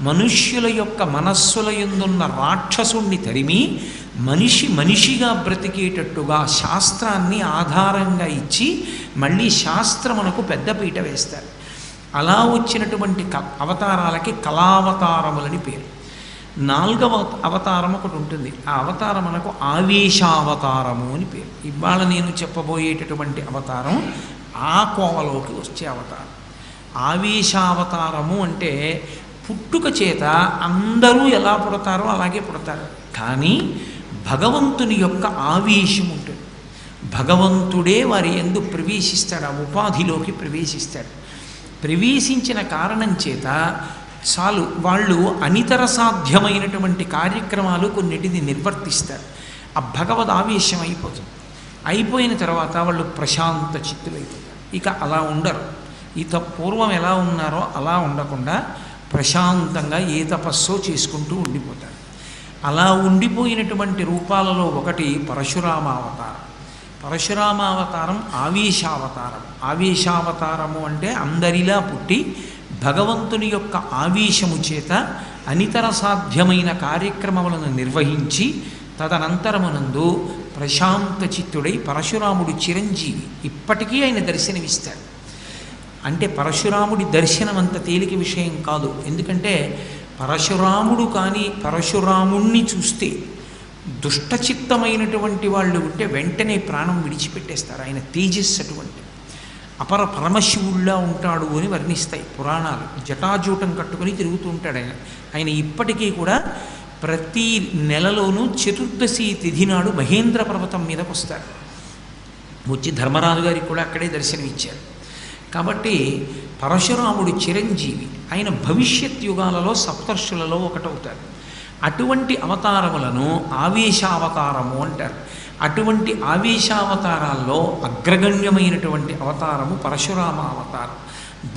మనుష్యుల యొక్క మనస్సుల ఎందున్న రాక్షసుణ్ణి తరిమి మనిషి మనిషిగా బ్రతికేటట్టుగా శాస్త్రాన్ని ఆధారంగా ఇచ్చి మళ్ళీ శాస్త్రమునకు పెద్దపీట వేస్తారు. అలా వచ్చినటువంటి క అవతారాలకి కళావతారములని పేరు. నాలుగవ అవతారం ఒకటి ఉంటుంది. ఆ అవతారం మనకు ఆవేశావతారము అని పేరు. ఇవాళ నేను చెప్పబోయేటటువంటి అవతారం ఆ కోవలోకి వచ్చే అవతారం. ఆవేశావతారము అంటే పుట్టుక చేత అందరూ ఎలా పుడతారో అలాగే పుడతారు. కానీ భగవంతుని యొక్క ఆవేశం ఉంటుంది. భగవంతుడే వారి ఎందు ప్రవేశిస్తాడు ఆ ఉపాధిలోకి ప్రవేశిస్తాడు. ప్రవేశించిన కారణం చేత చాలు వాళ్ళు అనితర సాధ్యమైనటువంటి కార్యక్రమాలు కొన్నిటిని నిర్వర్తిస్తారు. ఆ భగవద్ ఆవేశం అయిపోతుంది. అయిపోయిన తర్వాత వాళ్ళు ప్రశాంత చిత్తులైపోతారు. ఇక అలా ఉండరు. ఇత పూర్వం ఎలా ఉన్నారో అలా ఉండకుండా ప్రశాంతంగా ఏ తపస్సో చేసుకుంటూ ఉండిపోతారు అలా ఉండిపోయినటువంటి రూపాలలో ఒకటి పరశురామావతారం. పరశురామావతారం ఆవేశావతారం. ఆవేశావతారము అంటే అందరిలా పుట్టి భగవంతుని యొక్క ఆవేశము చేత అనితర సాధ్యమైన కార్యక్రమములను నిర్వహించి తదనంతరమునందు ప్రశాంత చిత్తుడై పరశురాముడు చిరంజీవి ఇప్పటికీ ఆయన దర్శనమిస్తాడు. అంటే పరశురాముడి దర్శనం అంత తేలిక విషయం కాదు. ఎందుకంటే పరశురాముడు కానీ పరశురాముణ్ణి చూస్తే దుష్టచిత్తమైనటువంటి వాళ్ళు ఉంటే వెంటనే ప్రాణం విడిచిపెట్టేస్తారు. ఆయన తేజస్సు అటువంటి. అపర పరమశివుళ్ళా ఉంటాడు అని వర్ణిస్తాయి పురాణాలు. జటాజూటం కట్టుకొని తిరుగుతూ ఉంటాడు ఆయన. ఆయన ఇప్పటికీ కూడా ప్రతి నెలలోనూ చతుర్దశి తిథి నాడు మహేంద్ర పర్వతం మీదకు వస్తారు వచ్చి ధర్మరాజు గారికి కూడా అక్కడే దర్శనం ఇచ్చారు కాబట్టి పరశురాముడు చిరంజీవి ఆయన భవిష్యత్ యుగాలలో సప్తర్షులలో ఒకటవుతారు అటువంటి అవతారములను ఆవేశావతారము అంటారు. అటువంటి ఆవేశావతారాల్లో అగ్రగణ్యమైనటువంటి అవతారము పరశురామ అవతారం.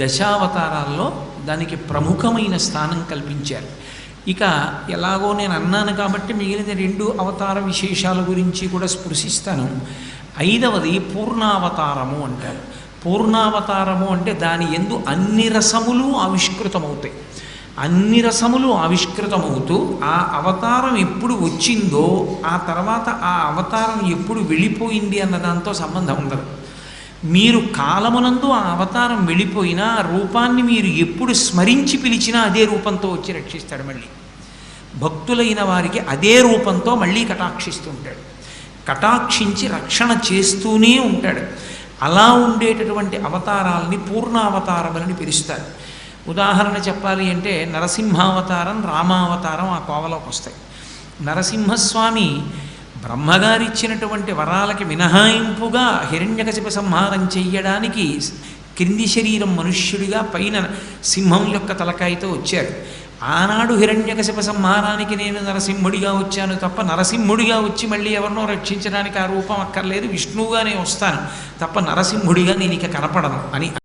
దశావతారాల్లో దానికి ప్రముఖమైన స్థానం కల్పించారు. ఇక ఎలాగో నేను అన్నాను కాబట్టి మిగిలిన రెండు అవతార విశేషాల గురించి కూడా స్పృశిస్తాను. ఐదవది పూర్ణావతారము అంటారు. పూర్ణావతారము అంటే దాని ఎందు అన్ని రసములు ఆవిష్కృతమవుతాయి. అన్ని రసములు ఆవిష్కృతమవుతూ ఆ అవతారం ఎప్పుడు వచ్చిందో ఆ తర్వాత ఆ అవతారం ఎప్పుడు వెళ్ళిపోయింది అన్న దాంతో సంబంధం ఉండదు. మీరు కాలమునందు ఆ అవతారం వెళ్ళిపోయినా రూపాన్ని మీరు ఎప్పుడు స్మరించి పిలిచినా అదే రూపంతో వచ్చి రక్షిస్తాడు మళ్ళీ. భక్తులైన వారికి అదే రూపంతో మళ్ళీ కటాక్షిస్తుంటాడు కటాక్షించి రక్షణ చేస్తూనే ఉంటాడు. అలా ఉండేటటువంటి అవతారాలని పూర్ణావతారములని పిలుస్తారు. ఉదాహరణ చెప్పాలి అంటే నరసింహావతారం రామావతారం ఆ కోవలోకి వస్తాయి. నరసింహస్వామి బ్రహ్మగారిచ్చినటువంటి వరాలకి మినహాయింపుగా హిరణ్యకశిప సంహారం చెయ్యడానికి క్రింది శరీరం మనుష్యుడిగా పైన సింహం యొక్క తలకాయతో వచ్చారు ఆనాడు హిరణ్యకశిప సంహారానికి నేను నరసింహుడిగా వచ్చాను తప్ప నరసింహుడిగా వచ్చి మళ్ళీ ఎవరినో రక్షించడానికి ఆ రూపం అక్కర్లేదు. విష్ణువుగానే వస్తాను తప్ప నరసింహుడిగా నేను ఇక కనపడను అని